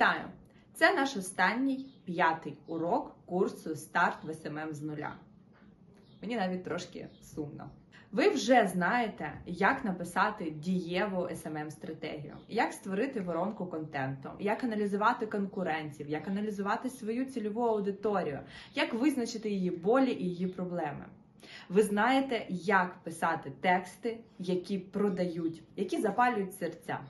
Вітаю! Це наш останній п'ятий урок курсу Старт в СММ з нуля. Мені навіть трошки сумно. Ви вже знаєте, як написати дієву smm стратегію як створити воронку контенту, як аналізувати конкурентів, як аналізувати свою цільову аудиторію, як визначити її болі і її проблеми. Ви знаєте, як писати тексти, які продають, які запалюють серця.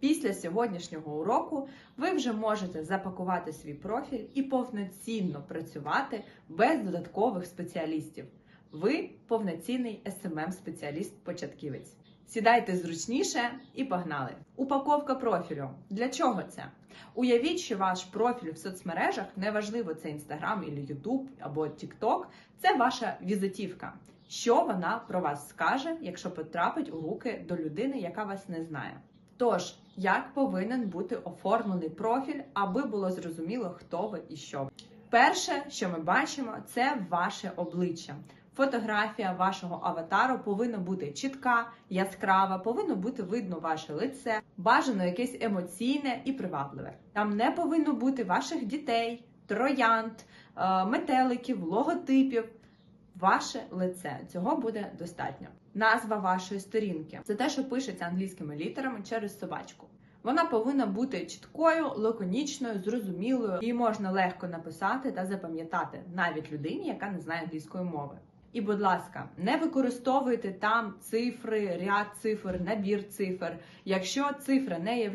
Після сьогоднішнього уроку ви вже можете запакувати свій профіль і повноцінно працювати без додаткових спеціалістів. Ви повноцінний smm спеціаліст початківець Сідайте зручніше і погнали. Упаковка профілю. Для чого це? Уявіть, що ваш профіль в соцмережах, неважливо, це або YouTube або TikTok, це ваша візитівка. Що вона про вас скаже, якщо потрапить у руки до людини, яка вас не знає? Тож, як повинен бути оформлений профіль, аби було зрозуміло, хто ви і що? Перше, що ми бачимо, це ваше обличчя. Фотографія вашого аватару повинна бути чітка, яскрава, повинно бути видно ваше лице, бажано якесь емоційне і привабливе. Там не повинно бути ваших дітей, троянд, е, метеликів, логотипів. Ваше лице цього буде достатньо. Назва вашої сторінки це те, що пишеться англійськими літерами через собачку. Вона повинна бути чіткою, лаконічною, зрозумілою, її можна легко написати та запам'ятати навіть людині, яка не знає англійської мови. І, будь ласка, не використовуйте там цифри, ряд цифр, набір цифр. Якщо цифра не є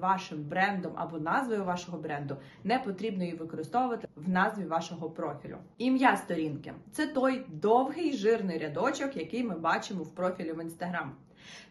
вашим брендом або назвою вашого бренду, не потрібно її використовувати в назві вашого профілю. Ім'я сторінки це той довгий жирний рядочок, який ми бачимо в профілі в інстаграм.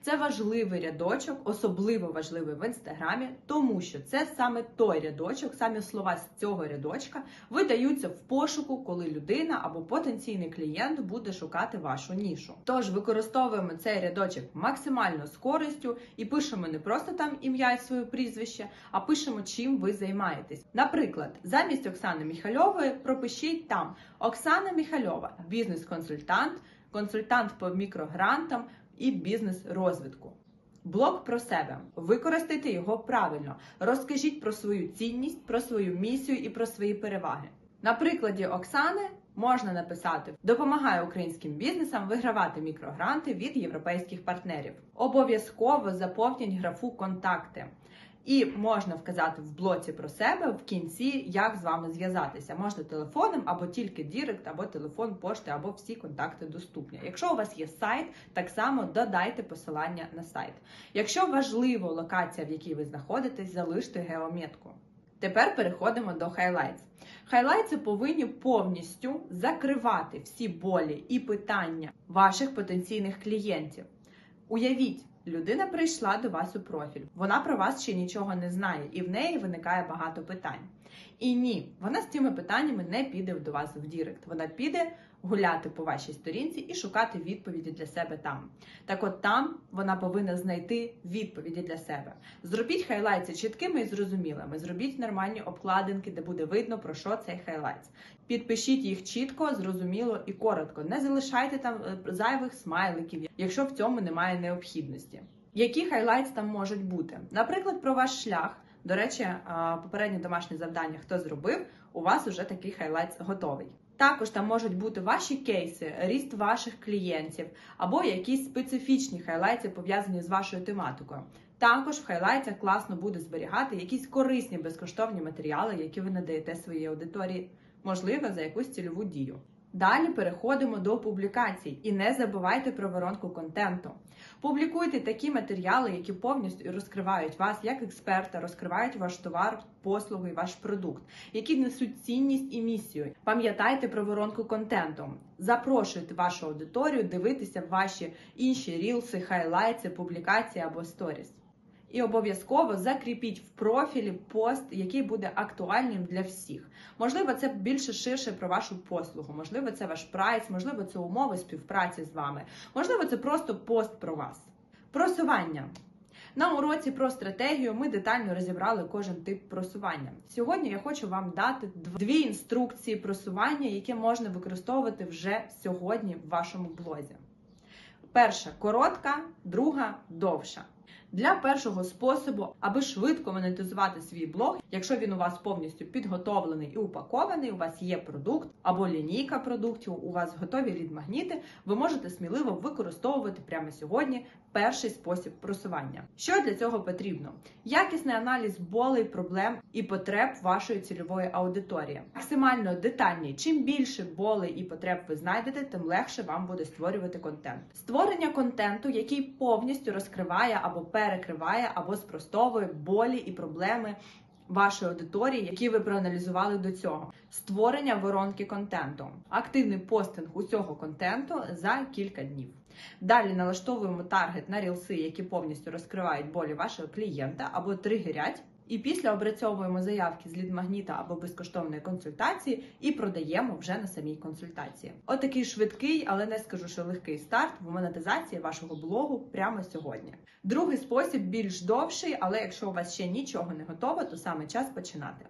Це важливий рядочок, особливо важливий в інстаграмі, тому що це саме той рядочок, самі слова з цього рядочка видаються в пошуку, коли людина або потенційний клієнт буде шукати вашу нішу. Тож використовуємо цей рядочок максимально з користю і пишемо не просто там ім'я і своє прізвище, а пишемо, чим ви займаєтесь. Наприклад, замість Оксани Міхальової пропишіть там Оксана Міхальова, бізнес-консультант, консультант по мікрогрантам і бізнес-розвитку. Блок про себе. Використайте його правильно. Розкажіть про свою цінність, про свою місію і про свої переваги. На прикладі Оксани можна написати: допомагає українським бізнесам вигравати мікрогранти від європейських партнерів. Обов'язково заповніть графу контакти. І можна вказати в блоці про себе в кінці, як з вами зв'язатися. Можна телефоном, або тільки Дірект, або телефон, пошти, або всі контакти доступні. Якщо у вас є сайт, так само додайте посилання на сайт. Якщо важливо локація, в якій ви знаходитесь, залиште геометку. Тепер переходимо до хайлайтс. Хайлайтси повинні повністю закривати всі болі і питання ваших потенційних клієнтів. Уявіть. Людина прийшла до вас у профіль. Вона про вас ще нічого не знає, і в неї виникає багато питань. І ні, вона з цими питаннями не піде до вас в Дірект. Вона піде гуляти по вашій сторінці і шукати відповіді для себе там. Так от там вона повинна знайти відповіді для себе. Зробіть хайлайти чіткими і зрозумілими. Зробіть нормальні обкладинки, де буде видно, про що цей хайлайт. Підпишіть їх чітко, зрозуміло і коротко. Не залишайте там е, зайвих смайликів, якщо в цьому немає необхідності. Які хайлайти там можуть бути? Наприклад, про ваш шлях. До речі, попереднє домашнє завдання, хто зробив, у вас вже такий хайлайт готовий. Також там можуть бути ваші кейси, ріст ваших клієнтів або якісь специфічні хайлайти, пов'язані з вашою тематикою. Також в хайлайтах класно буде зберігати якісь корисні безкоштовні матеріали, які ви надаєте своїй аудиторії, можливо, за якусь цільову дію. Далі переходимо до публікацій і не забувайте про воронку контенту. Публікуйте такі матеріали, які повністю розкривають вас як експерта, розкривають ваш товар, послугу і ваш продукт, які несуть цінність і місію. Пам'ятайте про воронку контенту. Запрошуйте вашу аудиторію дивитися ваші інші рілси, хайлайти, публікації або сторіс. І обов'язково закріпіть в профілі пост, який буде актуальним для всіх. Можливо, це більше ширше про вашу послугу, можливо, це ваш прайс, можливо, це умови співпраці з вами, можливо, це просто пост про вас. Просування. На уроці про стратегію ми детально розібрали кожен тип просування. Сьогодні я хочу вам дати дві інструкції просування, які можна використовувати вже сьогодні в вашому блозі. Перша коротка, друга довша. Для першого способу, аби швидко монетизувати свій блог, якщо він у вас повністю підготовлений і упакований, у вас є продукт або лінійка продуктів, у вас готові лід-магніти, ви можете сміливо використовувати прямо сьогодні перший спосіб просування. Що для цього потрібно? Якісний аналіз болей, проблем і потреб вашої цільової аудиторії. Максимально детальний. Чим більше болей і потреб ви знайдете, тим легше вам буде створювати контент. Створення контенту, який повністю розкриває або перекриває, або спростовує болі і проблеми. Вашої аудиторії, які ви проаналізували до цього, створення воронки контенту, активний постинг усього контенту за кілька днів. Далі налаштовуємо таргет на рілси, які повністю розкривають болі вашого клієнта або тригерять. І після опрацьовуємо заявки з лідмагніта або безкоштовної консультації і продаємо вже на самій консультації. Отакий швидкий, але не скажу, що легкий старт в монетизації вашого блогу прямо сьогодні. Другий спосіб більш довший, але якщо у вас ще нічого не готово, то саме час починати.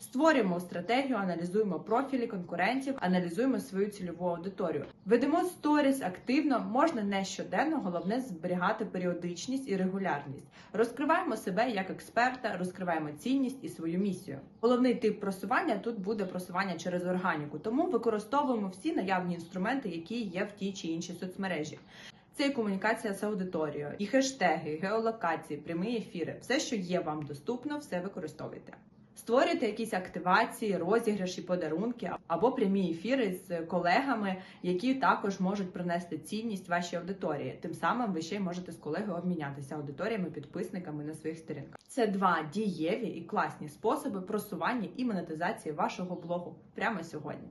Створюємо стратегію, аналізуємо профілі конкурентів, аналізуємо свою цільову аудиторію. Ведемо сторіс активно, можна не щоденно, головне зберігати періодичність і регулярність. Розкриваємо себе як експерта, розкриваємо цінність і свою місію. Головний тип просування тут буде просування через органіку, тому використовуємо всі наявні інструменти, які є в тій чи іншій соцмережі. Це і комунікація з аудиторією, і хештеги, геолокації, прямі ефіри. Все, що є вам доступно, все використовуйте. Створюйте якісь активації, розіграші, подарунки або прямі ефіри з колегами, які також можуть принести цінність вашій аудиторії. Тим самим ви ще й можете з колегою обмінятися аудиторіями, підписниками на своїх сторінках. Це два дієві і класні способи просування і монетизації вашого блогу прямо сьогодні.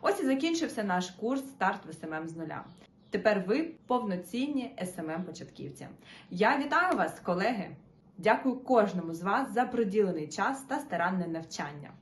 Ось і закінчився наш курс Старт в СММ з нуля. Тепер ви повноцінні smm початківці. Я вітаю вас, колеги! Дякую кожному з вас за приділений час та старанне навчання.